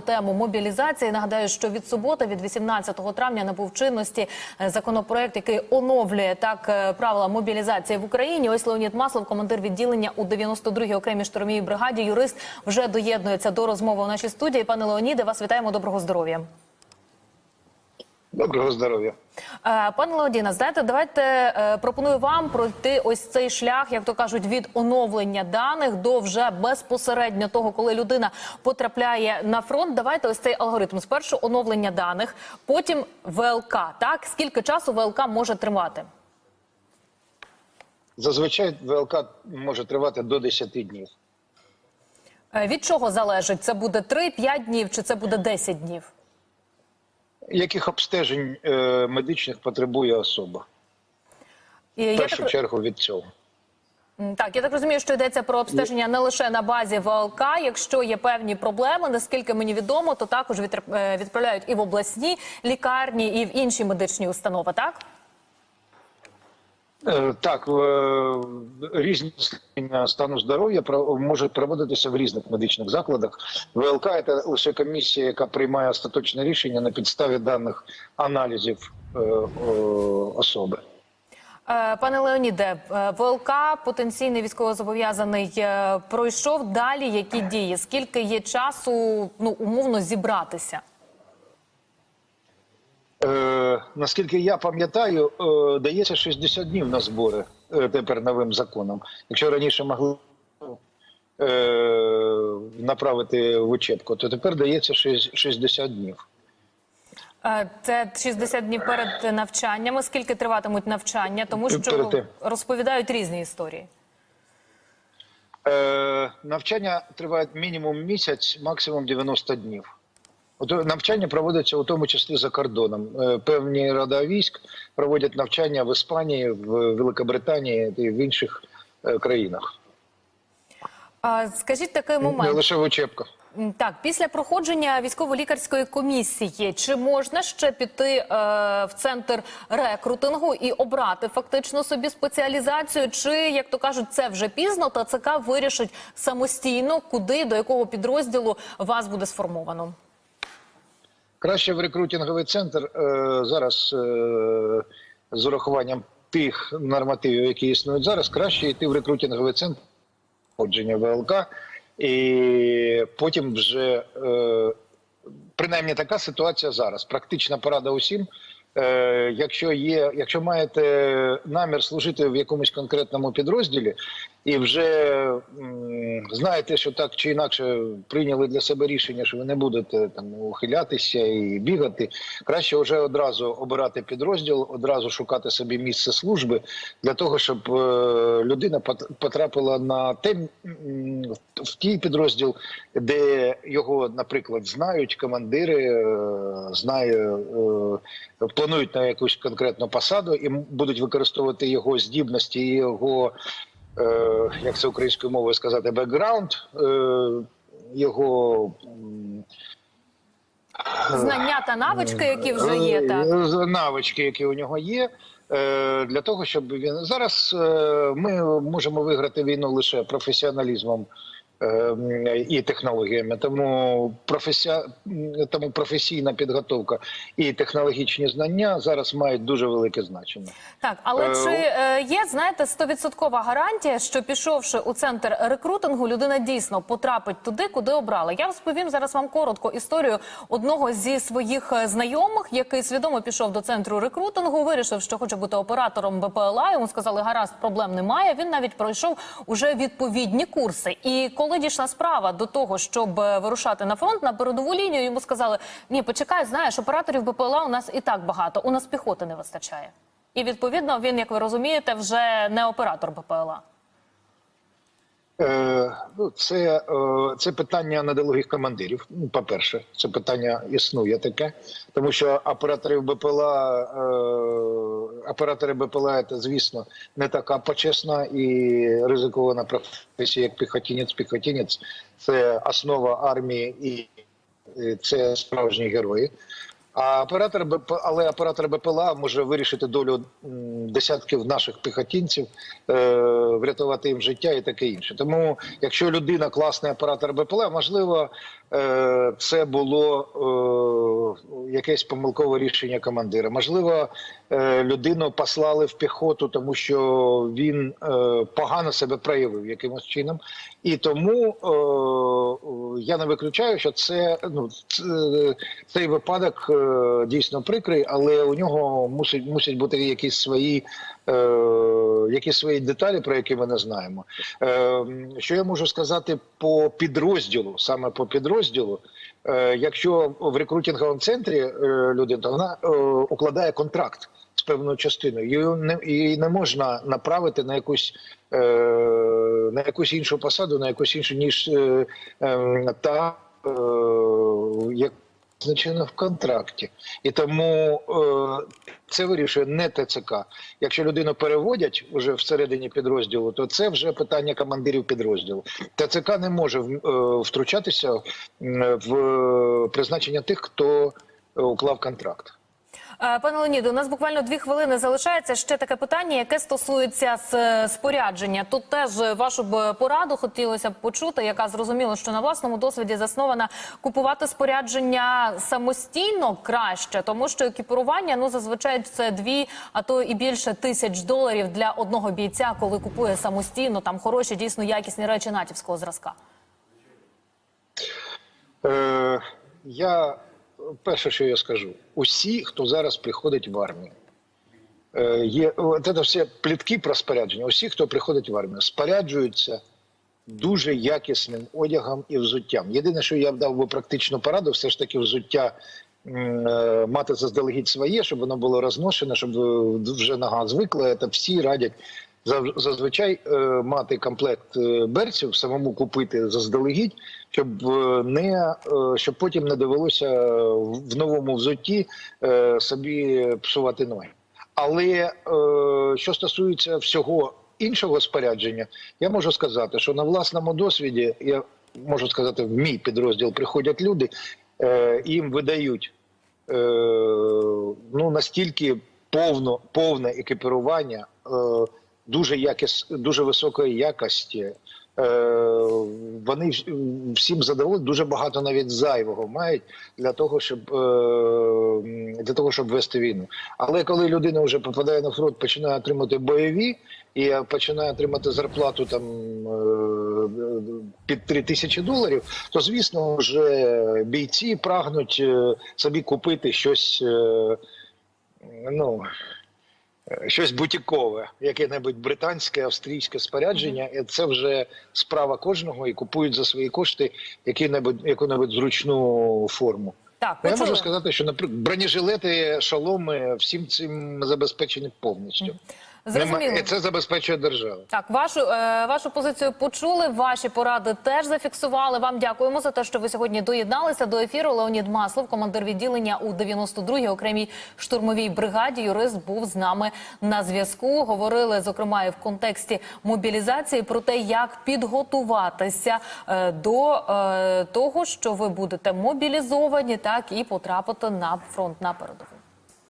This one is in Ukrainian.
тему мобілізації. Нагадаю, що від суботи, від 18 травня, набув чинності е, законопроект, який оновлює так е, правила мобілізації в Україні. Ось Леонід Маслов, командир відділення у 92-й окремій штурмовій бригаді. Юрист вже доєднується до розмови в нашій студії. Пане Леоніде, вас вітаємо. Доброго здоров'я. Доброго здоров'я. Е, Пане Леонідіна, знаєте, давайте е, пропоную вам пройти ось цей шлях, як то кажуть, від оновлення даних до вже безпосередньо того, коли людина потрапляє на фронт. Давайте ось цей алгоритм. Спершу оновлення даних, потім ВЛК. Так скільки часу ВЛК може тривати? Зазвичай ВЛК може тривати до 10 днів. Е, Від чого залежить? Це буде 3-5 днів чи це буде 10 днів? Яких обстежень е, медичних потребує особа? І В першу так... чергу від цього. Так, я так розумію, що йдеться про обстеження не лише на базі ВЛК. Якщо є певні проблеми, наскільки мені відомо, то також е, відправляють і в обласні лікарні, і в інші медичні установи. Так Так, е, різні стану здоров'я можуть проводитися в різних медичних закладах. ВЛК це лише комісія, яка приймає остаточне рішення на підставі даних аналізів е, особи. Е, пане Леоніде, е, ВЛК потенційний військовозобов'язаний е, пройшов далі. Які дії? Скільки є часу ну умовно зібратися? Е, наскільки я пам'ятаю, е, дається 60 днів на збори е, тепер новим законом. Якщо раніше могли е, направити в учебку, то тепер дається 60 днів. Це 60 днів перед навчаннями. Скільки триватимуть навчання? Тому що розповідають різні історії. Е, навчання триває мінімум місяць, максимум 90 днів. Навчання проводиться у тому числі за кордоном. Е, Певні рада військ проводять навчання в Іспанії, в Великобританії і в інших е, країнах. А скажіть такий Не момент. лише в учебках. Так, після проходження військово-лікарської комісії, чи можна ще піти е, в центр рекрутингу і обрати фактично собі спеціалізацію? Чи як то кажуть, це вже пізно? Та ЦК вирішить самостійно, куди до якого підрозділу вас буде сформовано? Краще в рекрутинговий центр е, зараз е, з урахуванням тих нормативів, які існують зараз, краще йти в рекрутинговий центр походження ВЛК, і потім вже е, принаймні така ситуація зараз. Практична порада усім. Якщо є, якщо маєте намір служити в якомусь конкретному підрозділі, і вже знаєте, що так чи інакше прийняли для себе рішення, що ви не будете там ухилятися і бігати, краще вже одразу обирати підрозділ, одразу шукати собі місце служби для того, щоб е, людина пот- потрапила на те в тій підрозділ, де його, наприклад, знають командири, е, знає, е, планують на якусь конкретну посаду і будуть використовувати його здібності його, як це українською мовою сказати, бекграунд, е, його Знання та навички, які вже є, так. Е, навички, які у нього є. е, Для того щоб він зараз е, ми можемо виграти війну лише професіоналізмом е, і технологіями. Тому професія, тому професійна підготовка і технологічні знання зараз мають дуже велике значення. Так, але Е, чи е, є, знаєте, стовідсоткова гарантія, що пішовши у центр рекрутингу, людина дійсно потрапить туди, куди обрала? Я розповім зараз вам коротко історію одного зі своїх е, знайомих, який свідомо пішов до центру рекрутингу, вирішив, що хоче бути оператором БПЛА. Йому сказали, гаразд, проблем немає. Він навіть пройшов уже відповідні курси. І коли дійшла справа до того, щоб е, вирушати на фронт на передову лінію, йому сказали: ні, почекай, знаєш, операторів БПЛА у нас і так багато. У нас піхоти не вистачає. І відповідно він, як ви розумієте, вже не оператор БПЛА. Е, ну, це, е, це питання недолугих командирів. Ну, По-перше, це питання існує таке, тому що операторів БПЛА, оператори БПЛА це, звісно, не така почесна і ризикована професія, як піхотінець. Піхотінець це основа армії і це справжні герої. А оператор але оператор БПЛА може вирішити долю десятків наших піхотинців, е, врятувати їм життя і таке інше. Тому, якщо людина класний оператор БПЛА, можливо, це було е, якесь помилкове рішення командира. Можливо, е, людину послали в піхоту, тому що він е, погано себе проявив якимось чином, і тому е, я не виключаю, що це ну цей випадок е, дійсно прикрий, але у нього мусить мусять бути якісь свої. Е, якісь свої деталі, про які ми не знаємо. Е, що я можу сказати по підрозділу, саме по підрозділу, е, якщо в рекрутинговому центрі людина, то вона укладає контракт з певною частиною. Її не, її не можна направити на якусь, на якусь іншу посаду, на якусь іншу, ніж е, е, та, як визначено в контракті. І тому е, це вирішує не ТЦК. Якщо людину переводять вже всередині підрозділу, то це вже питання командирів підрозділу. ТЦК не може е, втручатися в призначення тих, хто е, уклав контракт. Е, Пане Леоніду, у нас буквально дві хвилини залишається. Ще таке питання, яке стосується спорядження. Тут теж е, вашу б пораду хотілося б почути, яка зрозуміло, що на власному досвіді заснована купувати спорядження самостійно краще, тому що екіпірування ну зазвичай це дві, а то і більше тисяч доларів для одного бійця, коли купує самостійно там хороші, дійсно якісні речі натівського зразка. Е, я перше, що я скажу, усі, хто зараз приходить в армію, е, є це всі плітки про спорядження. Усі, хто приходить в армію, споряджуються дуже якісним одягом і взуттям. Єдине, що я б дав би практичну пораду, все ж таки взуття. е, Мати заздалегідь своє, щоб воно було розношене, щоб е, вже нога звикла. Це всі радять зазвичай е, мати комплект е, берців, самому купити заздалегідь, щоб е, не щоб потім не довелося в новому взутті собі псувати ноги. Але що стосується всього іншого спорядження, я можу сказати, що на власному досвіді я можу сказати, в мій підрозділ приходять люди, їм видають ну настільки повно повне екіпірування. Дуже якіс, дуже високої якості. Е, вони всім задоволені, дуже багато навіть зайвого мають для того, щоб е, для того, щоб вести війну. Але коли людина вже попадає на фронт, починає отримати бойові і починає отримати зарплату там е, під 3 тисячі доларів, то звісно, вже бійці прагнуть собі купити щось. Ну щось бутікове, яке-небудь британське, австрійське спорядження, і це вже справа кожного і купують за свої кошти яку-небудь зручну форму. Так, Ну, Я почули. можу сказати, що наприклад бронежилети, шоломи всім цим забезпечені повністю. Зрозуміло. Це забезпечує держава. Так, вашу е, вашу позицію почули. Ваші поради теж зафіксували. Вам дякуємо за те, що ви сьогодні доєдналися до ефіру. Леонід Маслов, командир відділення у 92-й окремій штурмовій бригаді. Юрист був з нами на зв'язку. Говорили зокрема і в контексті мобілізації про те, як підготуватися е, до е, того, що ви будете мобілізовані, так і потрапити на фронт на передову.